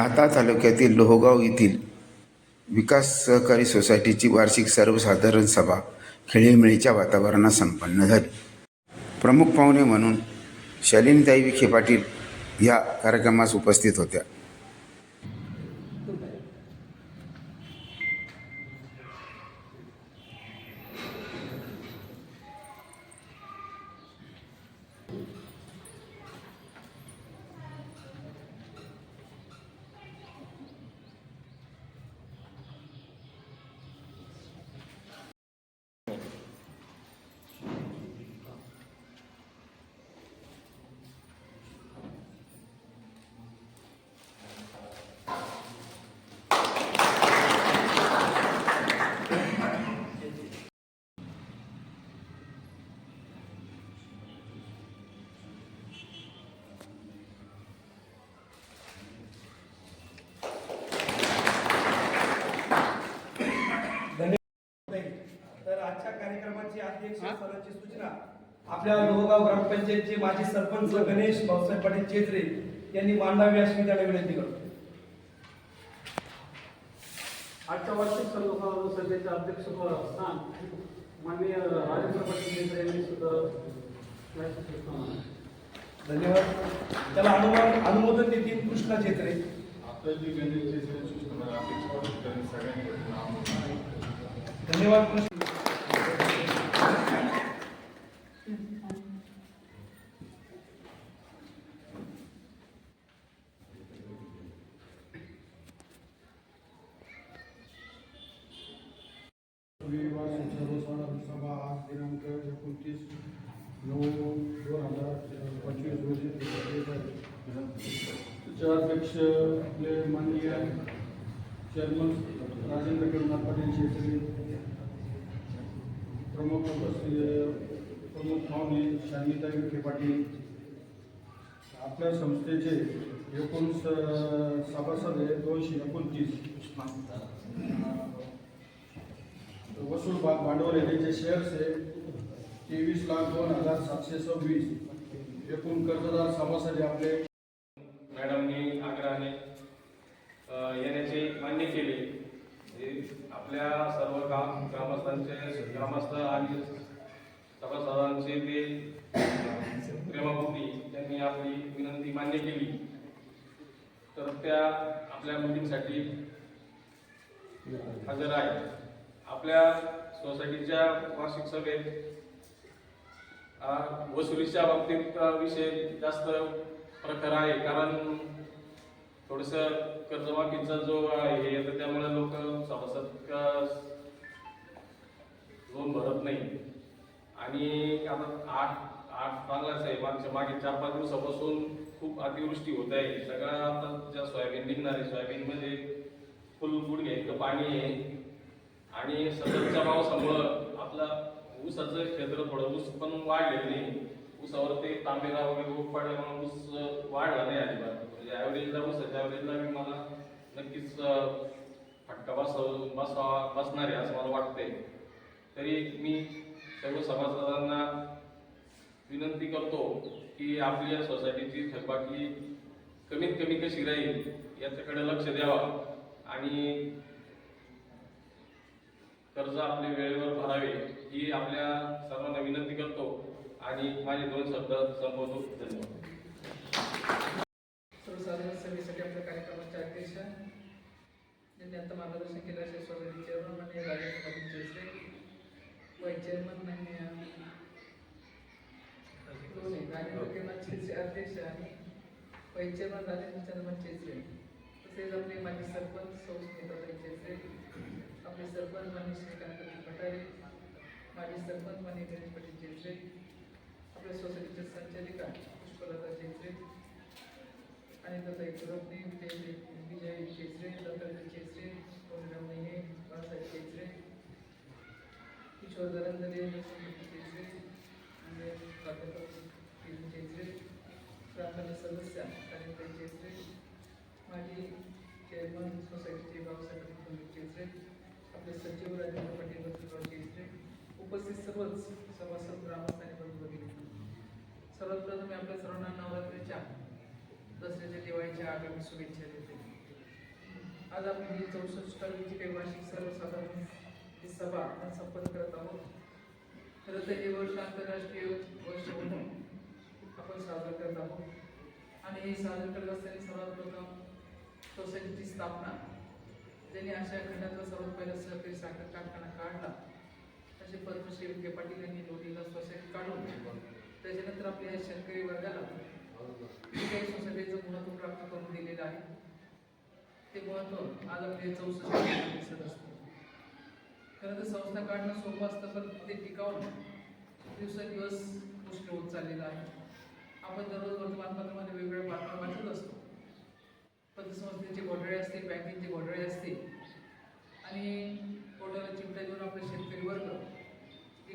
राहता तालुक्यातील लोहगाव येथील विकास सहकारी सोसायटीची वार्षिक सर्वसाधारण सभा खेळीमेळीच्या वातावरणात संपन्न झाली. प्रमुख पाहुणे म्हणून शालिनीताई विखे पाटील या कार्यक्रमास उपस्थित होत्या. कार्यक्रमाची अध्यक्ष सरांची सूचना. आपल्या लोहगाव ग्रामपंचायतचे माजी सरपंच गणेश भाऊसाहेब पाटील चेत्रे यांनी मांडावी अशी मी त्याला विनंती करतो. आजच्या वार्षिक सर्व सभेचे अध्यक्ष स्थान माननीय राजेंद्र पाटील केंद्रे यांनी सुद्धा. धन्यवाद. त्याला अनुमान अनुमोदन देतील कृष्णा चेत्रे. धन्यवाद कृष्ण. नऊ दोन हजार पंचवीस रोजी घेतली अध्यक्ष आपले माननीय चेअरमन राजेंद्र गिरनाथ पाटील शेतकरी प्रमुख उपस्थित प्रमुख पाहुणे शांतिता विखे पाटील आपल्या संस्थेचे एकूण सभासद आहे दोनशे एकोणतीस वसूल भा- भांडवल आहे त्याचे शेअर्स आहे. तेवीस लाख दोन हजार सातशे सव्वीस. एकूण कर्जदार समाजासाठी आपले मॅडमनी आग्रहाने येण्याचे मान्य केले. आपल्या सर्व काम ग्रामस्थांचे ग्रामस्थ आणि सभासदांचे ते अ, त्यांनी आपली विनंती मान्य केली. तर त्या आपल्या मुलींसाठी हजर आहे आपल्या सोसायटीच्या वार्षिक सभेत वसुलीच्या बाबतीत विषय जास्त प्रकार आहे. कारण थोडस कर्जमाफीचा जो हे येतं त्यामुळे लोक सभासद लोन भरत नाही. आणि आता आठ आठ चांगलाच आहे मागच्या मागे चार पाच दिवसापासून खूप अतिवृष्टी होत आहे. सगळं आता ज्या सोयाबीन निघणार आहे सोयाबीन मध्ये फुल गुड घ्यायचं पाणी आहे. आणि सततच्या पावसामुळं आपला ऊसाचं क्षेत्र थोडं ऊस पण वाढलेलं नाही. ऊसावर ते तांबेरा वगैरे ऊस पडल्यामुळे ऊस वाढला नाही अजिबात. म्हणजे ॲव्हरेजला ऊसाच्या ॲव्हरेजला मी मला नक्कीच फटका बस बसावा बसणार आहे असं मला वाटतंय. तरी मी सर्व सभासदांना विनंती करतो की आपल्या सोसायटीची थकबाकी कमीत कमी कशी राहील याच्याकडे लक्ष द्यावा. आणि कर्ज आपले वेळेवर भरावे ही आपल्या सर्वांना विनंती करतो आणि माझे दोन शब्द संबोधतो धन्यवाद. सर्वसाधारण सभेसाठी आपल्या कार्यक्रमाचे अध्यक्ष ज्यांनी आता मार्गदर्शन केलं असे सोसायटी चेअरमन म्हणजे माननीय राजेंद्र पाटील चेसरे वाईस चेअरमन म्हणजे माननीय राजेंद्र किरण चेसरे अध्यक्ष आणि वाईस चेअरमन राजेंद्र चंद्रमन चेसरे तसेच आपले माजी सरपंच सौ स्मिताताई चेसरे आपले सरपंच मान्य श्री गणपती पठारे माजी सरपंच माननीय गणेश पाटील चेसरे आपल्या सोसायटीच्या संचालिका पुष्पलता चेसरे आणि दत्ताई कुलकर्णी विजय विजय चेचरे दत्ताजी चेचरे कोणराम महिने बाळासाहेब चेचरे किशोर दरंदरे लक्ष्मीपती चेचरे आणि प्राध्यापक किरण चेचरे प्रांताचे सदस्य कालिंताई चेचरे माजी चेअरमन सोसायटीचे बाबासाहेब कुलकर्णी आपले सचिव राजेंद्र पाटील उपस्थित सर्वच सभासद ग्रामस्थ आणि बंधू सर्वात प्रथम मी आपल्या सर्वांना नवरात्रीच्या दसऱ्याच्या दिवाळीच्या आगामी शुभेच्छा देते. आज आपण ही चौसष्टावी जी काही वार्षिक सर्वसाधारण ही सभा आपण संपन्न करत आहोत खरं तर हे वर्ष आंतरराष्ट्रीय वर्ष म्हणून आपण साजरं करत आहोत. आणि हे साजरं करत असताना सर्वात प्रथम सोसायटीची स्थापना ज्यांनी अशा खंडातला सर्वात पहिला सहकारी साखर कारखाना काढला. असे पद्मश्री विखे पाटील यांनी लोणीला सोसायटी काढून त्याच्यानंतर आपल्या या शेतकरी वर्गाला काही सोसायटीचं महत्त्व प्राप्त करून दिलेलं आहे ते महत्त्व आज आपले चौसष्ट दिसत असतं. खरं तर संस्था काढणं सोपं असतं पण ते टिकावणं दिवसेंदिवस मुश्किल होत चाललेलं आहे. आपण दररोज वर्तमानपत्रामध्ये वेगवेगळ्या बातम्या वाचत असतो. पतसंस्थेचे घोटाळे असतील बँकेचे घोटाळे असतील आणि पोटाला चिमटा देऊन आपले शेतकरी वर्ग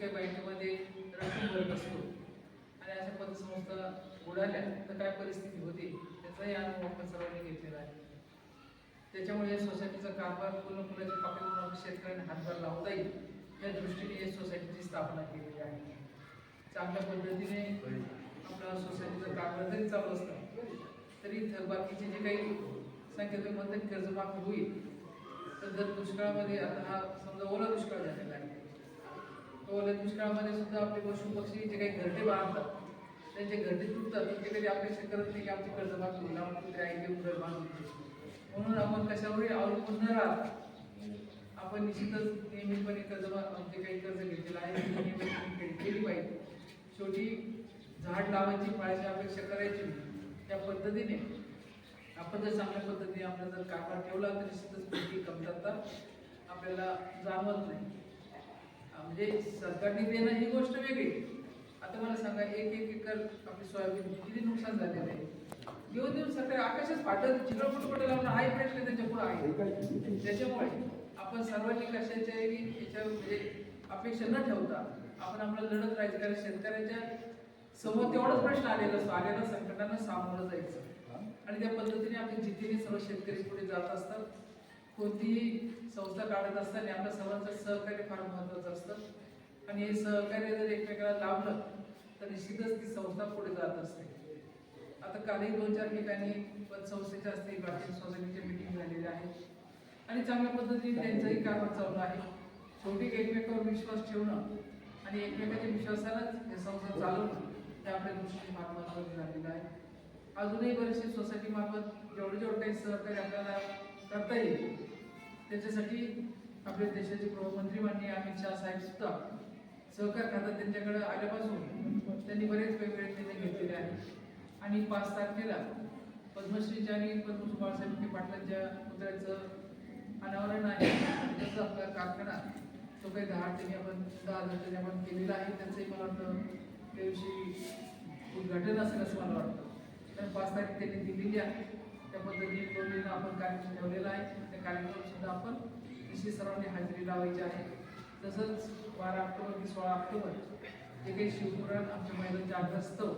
काही बँकेमध्ये रक्कम भरत असतो. आणि अशा पतसंस्था बुडाल्या तर काय परिस्थिती होती? त्याचाही अनुभव आपण सर्वांनी घेतलेला आहे. त्याच्यामुळे या सोसायटीचा कारभार पूर्ण फुलाच्या पाकळीवर शेतकऱ्यांना हातभार लावता येईल या दृष्टीने या सोसायटीची स्थापना केलेली आहे. चांगल्या पद्धतीने आपला सोसायटीचा कारभार जरी चालू असला. तरी थकबाकीचे जे काही संख्या तुम्ही म्हणतात कर्जमाफी होईल तर जर दुष्काळामध्ये आता हा समजा ओला दुष्काळ झालेला आहे तो ओल्या दुष्काळामध्ये सुद्धा आपले पशु पक्षी जे काही घरटे बांधतात त्यांचे घरटे तुटतात तर ते कधी अपेक्षा करत नाही की आमची कर्जमाफी होईल आम्हाला कुठे आईचे घर बांधून म्हणून आपण कशावरही अवलंबून न राहता आपण निश्चितच नियमितपणे कर्ज जे म्हणजे काही कर्ज घेतलेलं आहे नियमितपणे केली पाहिजे शेवटी झाड लावायची फळाची अपेक्षा करायची नाही. त्या पद्धतीने. आपण जर चांगल्या पद्धतीने आपला जर कारभार ठेवला तर निश्चितच पुढची कमतरता आपल्याला जाणवत नाही. म्हणजे सरकारने देणं ही गोष्ट वेगळी. आता मला सांगा एक एक एकर आपली सोयाबीन किती नुकसान झालेलं आहे? देऊन देऊन सरकार आकाशच फाटत जिकडं कुठं कुठं लावणं हाय प्रश्न त्याच्या पुढे आहे. त्याच्यामुळे आपण सर्वांनी कशाच्या याच्या म्हणजे अपेक्षा न ठेवता आपण आपलं लढत राहायचं कारण शेतकऱ्याच्या समोर तेवढाच प्रश्न आलेला असतो. आलेल्या संकटांना सामोरं जायचं. आणि त्या पद्धतीने आपल्या जितीने सर्व शेतकरी पुढे जात असतात. कोणतीही संस्था काढत असताना आपल्या सर्वांचं सहकार्य फार महत्वाचं असतं. आणि हे सहकार्य जर एकमेकाला लाभलं तर निश्चितच ती संस्था पुढे जात असते. आता कालही दोन चार ठिकाणी पतसंस्थेच्या असतील बाकी सोसायटीच्या मिटिंग झालेल्या आहेत. आणि चांगल्या पद्धतीने त्यांचंही काम चालू आहे. शेवटी एकमेकावर विश्वास ठेवणं आणि एकमेकाच्या विश्वासानंच हे संस्था चालवणं त्या आपल्या दृष्टीने फार झालेलं आहे. अजूनही बरेचसे सोसायटी मार्फत जेवढे जेवढे काही सहकार्य आपल्याला करता येईल त्याच्यासाठी आपल्या देशाचे गृहमंत्री माननीय अमित शहा साहेब सुद्धा सहकार खातात त्यांच्याकडे आल्यापासून त्यांनी बरेच वेगवेगळे निर्णय घेतलेले आहेत. आणि पाच तारखेला पद्मश्रीच्या आणि पद्मश्री बाळासाहेब विखे पाटलांच्या पुतळ्याचं अनावरण आहे त्याचा आपला कारखाना तो काही दहा त्यांनी आपण दहा हजार त्यांनी आपण केलेला आहे त्यांचंही मला वाटतं त्याविषयी उद्घाटन असेल असं मला वाटतं. तर पाच तारीख त्यांनी दिलेली आहे. त्या पद्धतीने दोन्हीनं आपण कार्यक्रम ठेवलेला आहे. त्या कार्यक्रमसुद्धा आपण निश्चित सर्वांनी हजेरी लावायची आहे. तसंच बारा ऑक्टोबर ते सोळा ऑक्टोबर जे काही शिवपुराण आमच्या महिलांच्या आग्रस्तव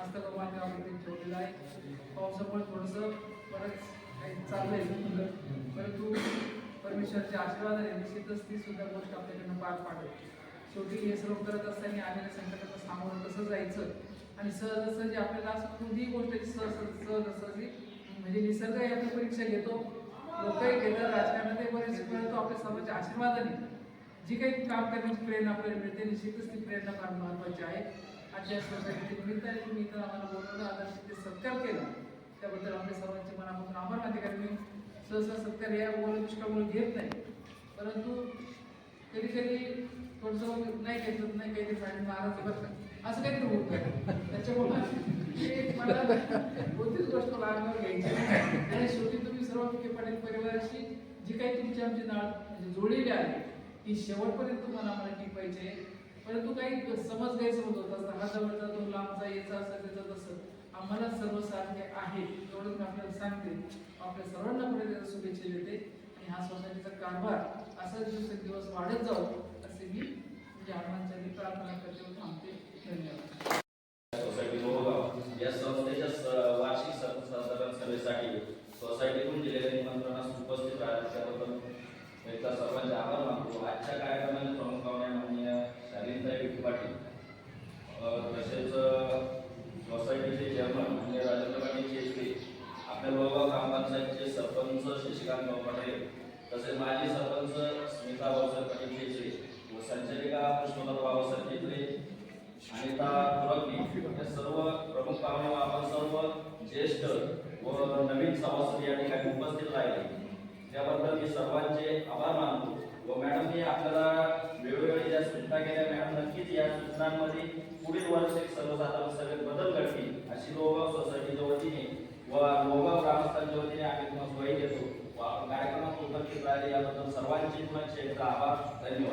आस्थाप्रमाणे आपण ते ठेवलेलं आहे. पावसामुळे थोडंसं बरंच काही चाललंय परंतु परमेश्वरच्या आशीर्वादाने निश्चितच ती सुद्धा गोष्ट आपल्याकडनं पार पाडेल. शेवटी हे सर्व करत असताना आलेल्या संकटाला सामोरं कसं जायचं? आणि सहजासहजी आपल्याला असं कोणतीही गोष्ट सहज सहजासहजी म्हणजे निसर्ग याची परीक्षा घेतो. लोकही घेतात राजकारणातही बरेच परंतु आपल्या सर्वांच्या आशीर्वादाने. जी काही काम करण्याची प्रेरणा आपल्याला मिळते निश्चितच ती प्रेरणा फार महत्वाची आहे. आजच्या सोसायटीच्या निमित्ताने तुम्ही इथं आम्हाला बोलवलं आदर्श ते सत्कार केला. त्याबद्दल आपल्या सर्वांचे मनापासून आभार मानते. कारण मी सहसा सत्कार या ओला दुष्काळामुळे घेत नाही. परंतु कधी कधी थोडंसं नाही नाही काहीतरी मॅडम असं काहीतरी होत नाही त्याच्यामुळे मला कोणतीच गोष्ट मला घ्यायची आणि शेवटी तुम्ही सर्व विखे पाटील परिवाराशी जी काही तुमची आमची नाळ म्हणजे जोडलेली आहे ती शेवटपर्यंत तुम्हाला आम्हाला टिपायची आहे. परंतु काही समज गैरसमज होत असतात हा जवळचा तो लांबचा याचा असं त्याचं तसं. आम्हाला सर्व सारखे आहे एवढंच मी आपल्याला सांगते. आपल्या सर्वांना पुढे त्याचा शुभेच्छा देते. आणि हा सोसायटीचा कारभार असा दिवसेंदिवस वाढत जाऊ म्हणजे प्रार्थना करते थांबते. धन्यवाद. सोसायटी मोहगाव या संस्थेच्या वार्षिक सर्वसाधारण सभेसाठी सोसायटीतून दिलेल्या निमंत्रणास उपस्थित राहण्यात एकदा सर्वांचे आभार मानतो. आजच्या कार्यक्रमाने प्रमुख पाहुणे माननीय शालीनताई विखे पाटील अ, तसेच अ, सोसायटीचे चेअरमन माननीय राजेंद्र पाटील शेळके आपल्या मोहगाव ग्रामपंचायतचे सरपंच शशिकांत श्रीकांत पटेल तसेच माजी सरपंच स्मिता भाऊसाहेब पाटील केसरे व संचालिका पुष्पलता भाऊसाहेब केसरे अनिता तुरकली या सर्व प्रमुख पाहुणे व आपण सर्व ज्येष्ठ व नवीन सभासद या ठिकाणी उपस्थित राहिले त्याबद्दल मी सर्वांचे आभार मानतो. व मॅडम हे आपल्याला वेळोवेळी ज्या सूचना केल्या मॅडम नक्कीच या सूचनांमध्ये पुढील वर्ष एक सर्वसाधारण सभेत बदल घडतील अशी लोहगाव सोसायटीच्या वतीने व लोहगाव ग्रामस्थांच्या वतीने आम्ही तुम्हाला सोयी देतो. व कार्यक्रमात उपस्थित राहिले याबद्दल सर्वांचे पुन्हा एकदा आभार. धन्यवाद.